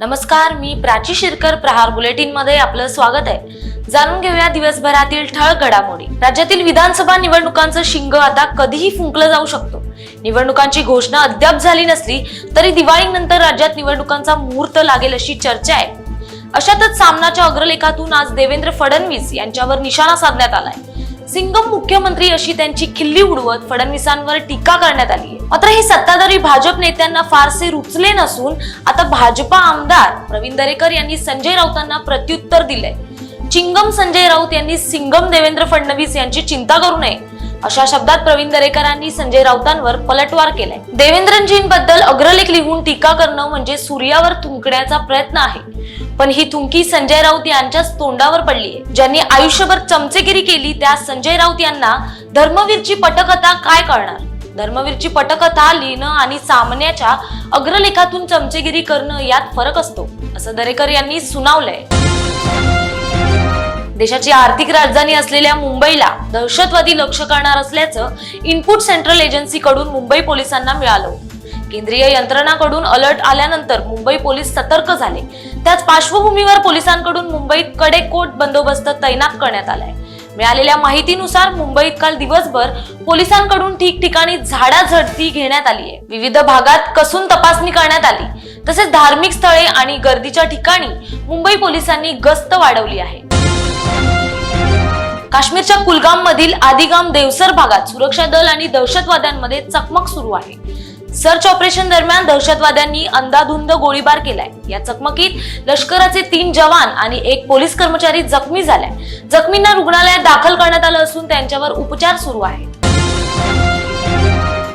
नमस्कार मी प्राची शिरकर प्रहार बुलेटिनमध्ये आपलं स्वागत आहे. जाणून घेऊया दिवसभरातील ठळ घडामोडी. राज्यातील विधानसभा निवडणुकांचं शिंग आता कधीही फुंकलं जाऊ शकतो. निवडणुकांची घोषणा अद्याप झाली नसली तरी दिवाळीनंतर राज्यात निवडणुकांचा मुहूर्त लागेल अशी चर्चा आहे. अशातच सामनाच्या अग्रलेखातून आज देवेंद्र फडणवीस यांच्यावर निशाणा साधण्यात आलाय. सिंगम मुख्यमंत्री अशी त्यांची खिल्ली उडवत फडणवीसांवर टीका करण्यात आली आहे. मात्र हे सत्ताधारी भाजप नेत्यांना फारसे रुचले नसून आता भाजपा आमदार प्रवीण दरेकर यांनी संजय राऊतांना प्रत्युत्तर दिलंय. चिंगम संजय राऊत यांनी सिंगम देवेंद्र फडणवीस यांची चिंता करू नये. अशा शब्दात प्रवीण दरेकरांनी संजय राऊतांवर पलटवार केलाय. देवेंद्रजींबद्दल अग्रलेख लिहून टीका करणं म्हणजे सूर्यावर थुंकण्याचा प्रयत्न आहे. पण ही थुंकी संजय राऊत यांच्याच तोंडावर पडली. ज्यांनी आयुष्यभर चमचेगिरी केली त्या संजय राऊत यांना धर्मवीरची पटकथा काय कळणार? धर्मवीरची पटकथा लिहिणं आणि सामन्याच्या अग्रलेखातून चमचेगिरी करणं यात फरक असतो असं दरेकर यांनी सुनावलंय. देशाची आर्थिक राजधानी असलेल्या मुंबईला दहशतवादी लक्ष करणार असल्याचं इनपुट सेंट्रल एजन्सीकडून मुंबई पोलिसांना मिळालं. केंद्रीय यंत्रणाकडून अलर्ट आल्यानंतर मुंबई पोलीस सतर्क झाले. त्याच पार्श्वभूमीवर पोलिसांकडून मुंबईत कडेकोट बंदोबस्त तैनात करण्यात आलाय. मिळालेल्या माहितीनुसार मुंबईत काल दिवसभर पोलिसांकडून ठिकठिकाणी झाडाझडती घेण्यात आली आहे विविध भागात कसून तपासणी करण्यात आली. तसेच धार्मिक स्थळे आणि गर्दीच्या ठिकाणी मुंबई पोलिसांनी गस्त वाढवली आहे. काश्मीरच्या कुलगाम मधील आदिगाम देवसर भागात सुरक्षा दल आणि दहशतवाद्यांमध्ये चकमक सुरू आहे. सर्च ऑपरेशन दरम्यान दहशतवाद्यांनी अंदाधुंद गोळीबार केलाय. या चकमकीत लष्कराचे तीन जवान आणि एक पोलीस कर्मचारी जखमी झालाय. जखमींना रुग्णालयात दाखल करण्यात आलं असून त्यांच्यावर उपचार सुरू आहेत.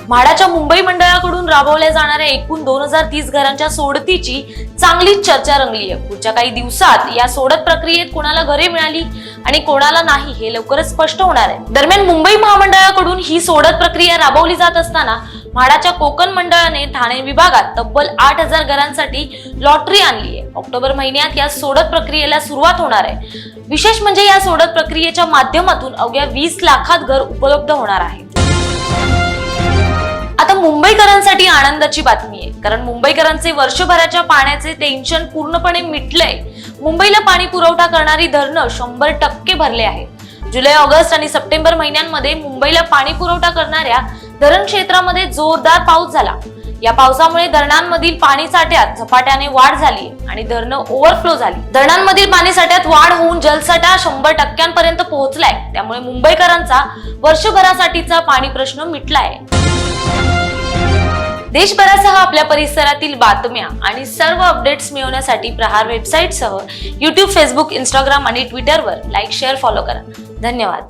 म्हाडाच्या मुंबई मंडळाकडून राबवल्या जाणाऱ्या एकूण दोन हजार तीस घरांच्या सोडतीची चांगलीच चर्चा रंगली आहे. पुढच्या काही दिवसात या सोडत प्रक्रियेत कोणाला घरे मिळाली आणि कोणाला नाही हे लवकरच स्पष्ट होणार आहे. दरम्यान मुंबई महामंडळाकडून ही सोडत प्रक्रिया राबवली जात असताना म्हाडाच्या कोकण मंडळाने ठाणे विभागात तब्बल आठ हजार घरांसाठी लॉटरी आणली आहे. ऑक्टोबर महिन्यात या सोडत प्रक्रियेला सुरुवात होणार आहे. विशेष म्हणजे या सोडत प्रक्रियेच्या माध्यमातून अवघ्या वीस लाखात घर उपलब्ध होणार आहे. आता मुंबईकरांसाठी आनंदाची बातमी आहे. कारण मुंबईकरांचे वर्षभराच्या पाण्याचे टेन्शन पूर्णपणे मिटलंय. मुंबईला पाणी पुरवठा करणारी धरणं शंभर टक्के भरले आहेत. जुलै ऑगस्ट आणि सप्टेंबर महिन्यांमध्ये मुंबईला पाणी पुरवठा करणाऱ्या धरण क्षेत्रामध्ये जोरदार पाऊस झाला. या पावसामुळे धरणांमधील पाणी साठ्यात झपाट्याने वाढ झाली आणि धरणं ओव्हरफ्लो झाली. धरणांमधील पाणी साठ्यात वाढ होऊन जलसाठा शंभर टक्क्यांपर्यंत पोहोचलाय. त्यामुळे मुंबईकरांचा वर्षभरासाठीचा पाणी प्रश्न मिटलाय. देशभरासह आपल्या परिसरातील बातम्या आणि सर्व अपडेट्स मिळवण्यासाठी प्रहार वेबसाईटसह युट्यूब फेसबुक इंस्टाग्राम आणि ट्विटरवर लाईक शेअर फॉलो करा. धन्यवाद.